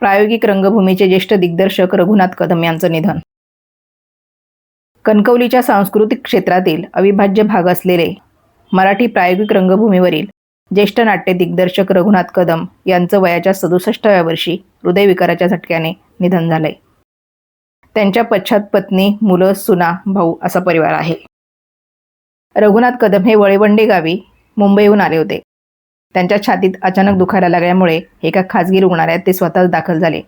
प्रायोगिक रंगभूमीचे ज्येष्ठ दिग्दर्शक रघुनाथ कदम यांचं निधन. कणकवलीच्या सांस्कृतिक क्षेत्रातील अविभाज्य भाग असलेले मराठी प्रायोगिक रंगभूमीवरील ज्येष्ठ नाट्य दिग्दर्शक रघुनाथ कदम यांचं वयाच्या सदुसष्टाव्या वर्षी हृदयविकाराच्या झटक्याने निधन झालंय. त्यांच्या पश्चात पत्नी मुलं सुना भाऊ असा परिवार आहे. रघुनाथ कदम हे वळेवंडे गावी मुंबईहून आले होते. त्यांच्या छातीत अचानक दुखायला लागल्यामुळे एका खाजगी रुग्णालयात ते स्वतःच दाखल झाले.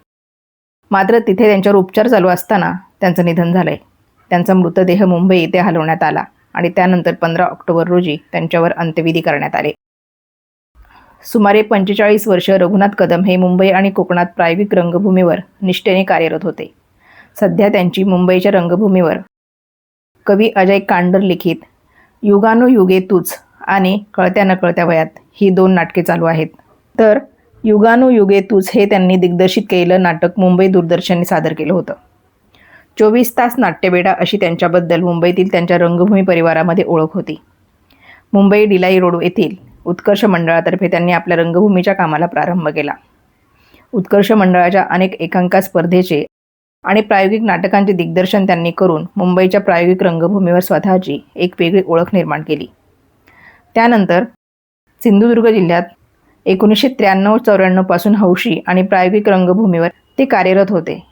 मात्र तिथे त्यांच्यावर उपचार चालू असताना त्यांचं निधन झालंय. त्यांचा मृतदेह मुंबई येथे हलवण्यात आला आणि त्यानंतर पंधरा ऑक्टोबर रोजी त्यांच्यावर अंत्यविधी करण्यात आले. सुमारे पंचेचाळीस वर्ष रघुनाथ कदम हे मुंबई आणि कोकणात प्रायोगिक रंगभूमीवर निष्ठेने कार्यरत होते. सध्या त्यांची मुंबईच्या रंगभूमीवर कवी अजय कांडर लिखित युगानुयुगे तूच आणि कळत्या नकळत्या वयात ही दोन नाटके चालू आहेत. तर युगानुयुगे तूच हे त्यांनी दिग्दर्शित केलेलं नाटक मुंबई दूरदर्शनने सादर केलं होतं. चोवीस तास नाट्यवेडा अशी त्यांच्याबद्दल मुंबईतील त्यांच्या रंगभूमी परिवारामध्ये ओळख होती. मुंबई डिलाई रोड येथील उत्कर्ष मंडळातर्फे त्यांनी आपल्या रंगभूमीच्या कामाला प्रारंभ केला. उत्कर्ष मंडळाच्या अनेक एकांका स्पर्धेचे आणि प्रायोगिक नाटकांचे दिग्दर्शन त्यांनी करून मुंबईच्या प्रायोगिक रंगभूमीवर स्वतःची एक वेगळी ओळख निर्माण केली. त्यानंतर सिंधुदुर्ग जिल्ह्यात एकोणीसशे त्र्याण्णव चौऱ्याण्णवपासून हौशी आणि प्रायोगिक रंगभूमीवर ते कार्यरत होते.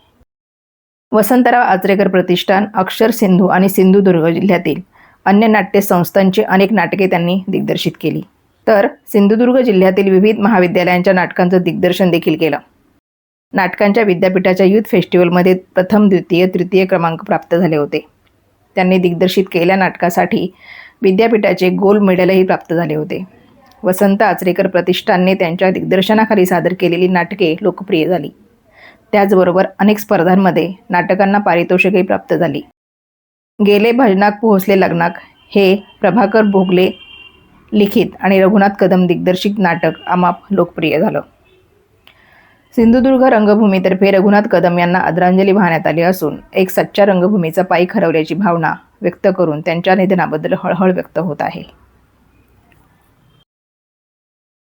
वसंतराव आचरेकर प्रतिष्ठान अक्षर सिंधू आणि सिंधुदुर्ग जिल्ह्यातील अन्य नाट्य संस्थांची अनेक नाटके त्यांनी दिग्दर्शित केली. तर सिंधुदुर्ग जिल्ह्यातील विविध महाविद्यालयांच्या नाटकांचं दिग्दर्शन देखील केलं. नाटकांच्या विद्यापीठाच्या युथ फेस्टिवलमध्ये प्रथम द्वितीय तृतीय क्रमांक प्राप्त झाले होते. त्यांनी दिग्दर्शित केलेल्या नाटकासाठी विद्यापीठाचे गोल्ड मेडलही प्राप्त झाले होते. वसंत आचरेकर प्रतिष्ठानने त्यांच्या दिग्दर्शनाखाली सादर केलेली नाटके लोकप्रिय झाली. त्याचबरोबर अनेक स्पर्धांमध्ये नाटकांना पारितोषिकही प्राप्त झाली. गेले भजनाक पोहोचले लग्नाक हे प्रभाकर भोगले लिखित आणि रघुनाथ कदम दिग्दर्शित नाटक अमाप लोकप्रिय झालं. सिंधुदुर्ग रंगभूमीतर्फे रघुनाथ कदम यांना आदरांजली वाहण्यात आली असून एक सच्च्या रंगभूमीचा पायी खरवल्याची भावना व्यक्त करून त्यांच्या निधनाबद्दल हळहळ व्यक्त होत आहे.